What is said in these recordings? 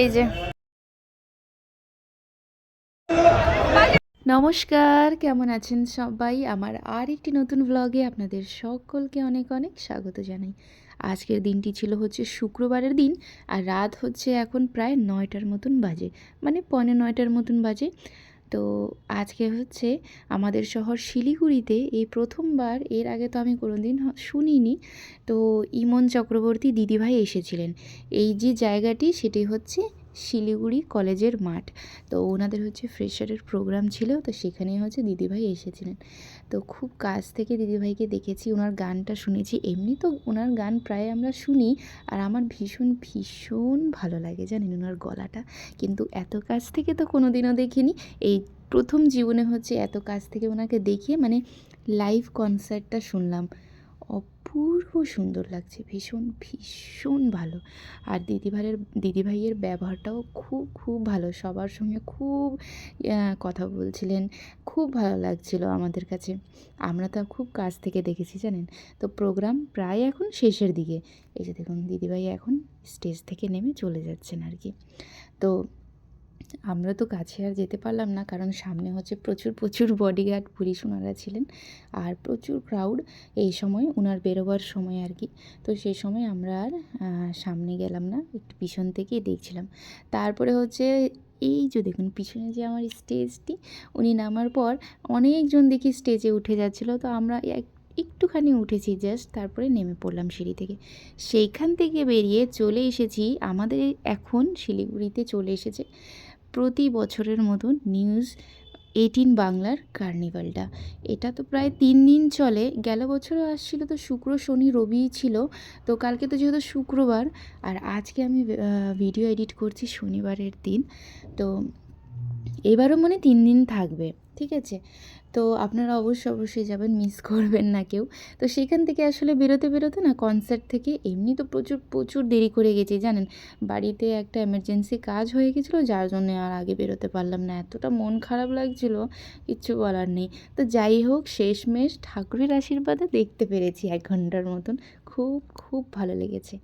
এই যে। নমস্কার, কেমন আছেন সবাই? আমার আর একটি নতুন ব্লগে আপনাদের সকলকে অনেক অনেক স্বাগত জানাই। আজকের দিনটি ছিল হচ্ছে শুক্রবারের দিন, আর রাত হচ্ছে এখন প্রায় নয়টার মতন বাজে। মানে পৌনে নয়টার মতন বাজে। তো আজকে হচ্ছে আমাদের শহর শিলিগুড়িতে এই প্রথমবার, এর আগে তো আমি কোনোদিন শুনিনি। তো ইমন চক্রবর্তী দিদিভাই এসেছিলেন। এই যে জায়গাটি, সেটি হচ্ছে শিলিগুড়ি কলেজের মাঠ। তো ওনাদের হচ্ছে ফ্রেশারের প্রোগ্রাম ছিল, তো সেখানে হচ্ছে দিদিভাই এসেছিলেন। তো খুব কাছ থেকে দিদিভাইকে দেখেছি, ওনার গানটা শুনেছি এমনি, তো ওনার গান প্রায় আমরা শুনি আর আমার ভীষণ ভীষণ ভালো লাগে জানেন ওনার গলাটা। কিন্তু এত কাছ থেকে তো কোনো দিনও দেখিনি, এই প্রথম জীবনে হচ্ছে এত কাছ থেকে ওনাকে দেখিয়ে মানে লাইভ কনসার্টটা শুনলাম। অপূর্ব সুন্দর লাগছে, ভীষণ ভীষণ ভালো। আর দিদিভাইয়ের দিদিভাইয়ের ব্যবহারটাও খুব খুব ভালো। সবার সঙ্গে খুব কথা বলছিলেন, খুব ভালো লাগছিল আমাদের কাছে। আমরা তো খুব কাছ থেকে দেখেছি, জানেন? তো প্রোগ্রাম প্রায় এখন শেষের দিকে। এই যে দেখুন, দিদিভাই এখন স্টেজ থেকে নেমে চলে যাচ্ছেন আর কি। তো আমরা তো কাছে আর যেতে পারলাম না, কারণ সামনে হচ্ছে প্রচুর প্রচুর বডিগার্ড পুলিশ ওনারা ছিলেন। আর প্রচুর ক্রাউড এই সময় ওনার বেরোবার সময় আর কি। তো সেই সময় আমরা আর সামনে গেলাম না, একটু পিছন থেকেই দেখছিলাম। তারপরে হচ্ছে এই যে দেখুন, পিছনে যে আমার স্টেজটি উনি নামার পর অনেকজন দেখি স্টেজে উঠে যাচ্ছিল। তো আমরা এক- একটুখানি উঠেছি জাস্ট তারপরে নেমে পড়লাম সিঁড়ি থেকে। সেইখান থেকে বেরিয়ে চলে এসেছি আমাদের এখন শিলিগুড়িতে চলে এসেছে। প্রতি বছরের মতো নিউজ এইটিন বাংলার কার্নিভালটা। এটা তো প্রায় তিন দিন চলে। গেল বছরও আসছিল তো শুক্র, শনি রবি ছিল। তো কালকে তো যেহেতু শুক্রবার, আর আজকে আমি ভিডিও এডিট করছি শনিবারের দিন। তো এবারও মনে তিন দিন থাকবে, ঠিক আছে? তো আপনারা অবশ্যই অবশ্যই যাবেন মিস করবেন না কেউ। তো সেখান থেকে আসলে বেরোতে বেরোতে না কনসার্ট থেকে এমনি তো প্রচুর প্রচুর দেরি করে গেছি, জানেন? বাড়িতে একটা এমার্জেন্সি কাজ হয়ে গেছিল, যার জন্য আর আগে বেরোতে পারলাম না। এতটা মন খারাপ লাগছিল, কিচ্ছু বলার নেই। তো যাই হোক, শেষমেশ ঠাকুরের আশীর্বাদে দেখতে পেরেছি এক ঘণ্টার মতন। খুব খুব ভালো লেগেছে।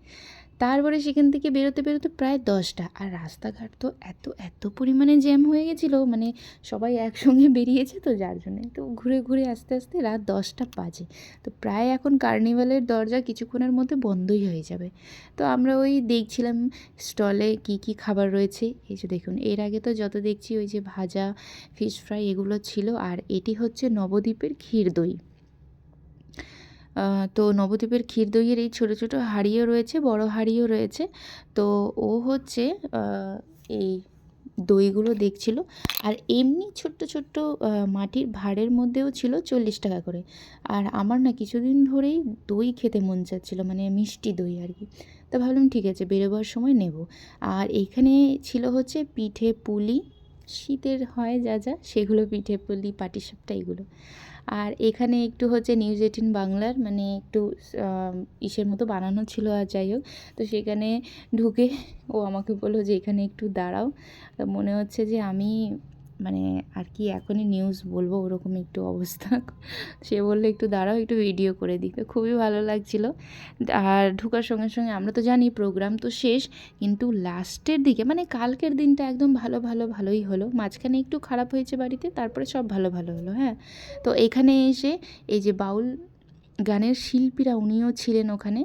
তারপরে সেখান থেকে বেরোতে বেরোতে প্রায় দশটা। আর রাস্তাঘাট তো এত এত পরিমাণে জ্যাম হয়ে গেছিল মানে সবাই একসঙ্গে বেরিয়েছে তো যার জন্যে। তো ঘুরে ঘুরে আস্তে আস্তে রাত দশটা বাজে। তো প্রায় এখন কার্নিভালের দরজা কিছুক্ষণের মধ্যে বন্ধই হয়ে যাবে। তো আমরা ওই দেখছিলাম স্টলে কি কি খাবার রয়েছে। এই যে দেখুন, এর আগে তো যত দেখছি ওই যে ভাজা ফিশ ফ্রাই এগুলো ছিল। আর এটি হচ্ছে নবদ্বীপের ক্ষীর দই তো নবদ্বীপের ক্ষীর দইয়ের এই ছোটো ছোটো হাঁড়িও রয়েছে, বড় হাঁড়িও রয়েছে। তো ও হচ্ছে এই দইগুলো দেখছিল। আর এমনি ছোট্ট ছোট্ট মাটির ভাঁড়ের মধ্যেও ছিল চল্লিশ টাকা করে। আর আমার না কিছুদিন ধরেই দই খেতে মন চাচ্ছিল মানে মিষ্টি দই আর কি। তো ভাবলাম ঠিক আছে, বেরোবার সময় নেব। আর এখানে ছিল হচ্ছে পিঠে পুলি, শীতের হয় যা যা, সেগুলো পিঠে পুলি, পাটিসাপটা এগুলো। আর এখানে একটু হচ্ছে নিউজ এইটিন বাংলার মানে একটু ইসের মতো বানানো ছিল আর যাই হোক, তো সেখানে ঢুকে ও আমাকে বলল যে এখানে একটু দাঁড়াও। মনে হচ্ছে যে আমি মানে আর কি এখনই নিউজ বলব, ওরকম একটু অবস্থা। সে বলল একটু দাঁড়াও, একটু ভিডিও করে দিই। তো খুবই ভালো লাগছিল। আর ঢোকার সঙ্গে সঙ্গে আমরা তো জানি প্রোগ্রাম তো শেষ, কিন্তু লাস্টের দিকে মানে কালকের দিনটা একদম ভালো ভালো, ভালোই হলো। মাঝখানে একটু খারাপ হয়েছে বাড়িতে, তারপরে সব ভালো ভালো হলো হ্যাঁ। তো এখানে এসে এই যে বাউল গানের শিল্পীরা, উনিও ছিলেন ওখানে।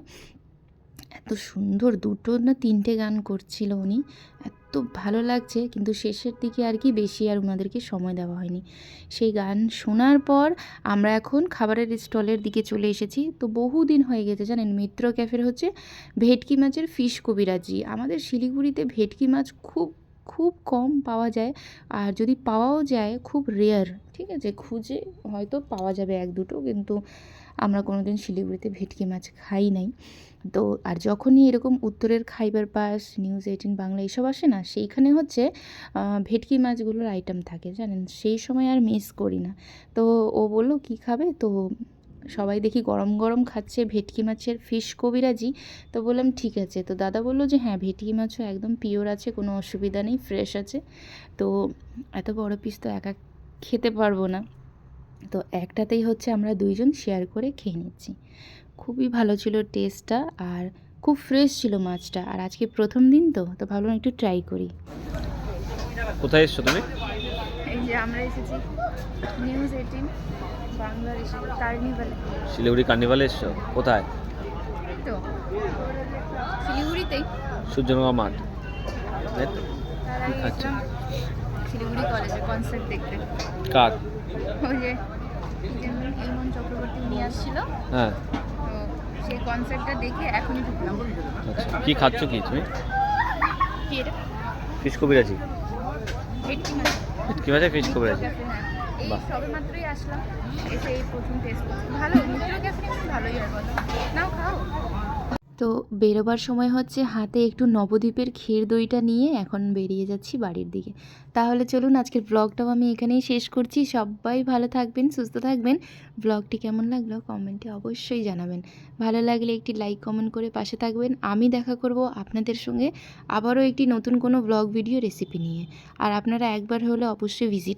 এত সুন্দর, দুটো না তিনটে গান করছিল উনি। এত ভালো লাগছে, কিন্তু শেষের দিকে আর কি বেশি আর ওনাদেরকে সময় দেওয়া হয়নি। সেই গান শোনার পর আমরা এখন খাবারের স্টলের দিকে চলে এসেছি। তো বহুদিন হয়ে গেছে, জানেন, মিত্র ক্যাফের হচ্ছে ভেটকি মাছের ফিশ কবিরাজি। আমাদের শিলিগুড়িতে ভেটকি মাছ খুব খুব কম পাওয়া যায়। আর যদি পাওয়াও যায়, খুব রেয়ার ঠিক আছে? খুঁজে হয়তো পাওয়া যাবে এক দুটো, কিন্তু আমরা কোনো দিন শিলিগুড়িতে ভেটকি মাছ খাই নাই। তো আর যখনই এরকম উত্তরের Khyber pass news eighteen Bangla এসব আসে না, সেইখানে হচ্ছে ভেটকি মাছগুলোর আইটেম থাকে, জানেন? সেই সময় আর মিস করি না। তো ও বলল, কী খাবে? তো সবাই দেখি গরম গরম খাচ্ছে ভেটকি মাছের ফিশ কবিরাজি। তো বললাম ঠিক আছে। তো দাদা বলল যে হ্যাঁ ভেটকি মাছও একদম পিওর আছে কোনো অসুবিধা নেই ফ্রেশ আছে। তো এত বড় পিস তো একা খেতে পারব না। তো একটাতেই হচ্ছে আমরা দুইজন শেয়ার করে খেয়ে নিচ্ছি। খুবই ভালো ছিল টেস্টটা আর খুব ফ্রেশ ছিল মাছটা। আর আজকে প্রথম দিন তো তো ভাবলাম একটু ট্রাই করি। কোথায় এসছো তুমি? এই যে আমরা এসেছি। নিউজ এইটিন বাংলাদেশে কার্নিভালে। শিলিগুড়ি কার্নিভালে এসছো? কোথায়? তো শিলিগুড়িতেই সূর্যনগর মাঠ। আচ্ছা। শিলিগুড়ি কলেজে কনসার্ট দেখতে। কার? ওই যে কি ইমন চক্রবর্তী নিয়ে আসছিল। হ্যাঁ। সেই কনসার্টটা দেখে এখনই ঢুকলাম। আচ্ছা কি খাচ্ছ কি তুমি? কি এটা? ফিশ কবিরাজি ভেটকি মাছ কি ফিশ কবিরাজি ক্যাফে। এই সবে মাত্রই আসলাম। এসে এই প্রথম টেস্ট করছি। ভালো মিত্র ক্যাফে ভালোই হয় বলো নাও খাও। তো বেরোবার সময় হচ্ছে হাতে একটু নবদ্বীপের ক্ষীর দইটা নিয়ে এখন বেরিয়ে যাচ্ছি বাড়ির দিকে। তাহলে চলুন আজকের ব্লগটাও আমি এখানেই শেষ করছি। সবাই ভালো থাকবেন সুস্থ থাকবেন। ব্লগটি কেমন লাগল কমেন্টে অবশ্যই জানাবেন। ভালো লাগলে একটি লাইক কমেন্ট করে পাশে থাকবেন। আমি দেখা করব আপনাদের সঙ্গে আবারও একটি নতুন কোনো ব্লগ ভিডিও রেসিপি নিয়ে। আর আপনারা একবার হলে অবশ্যই ভিজিট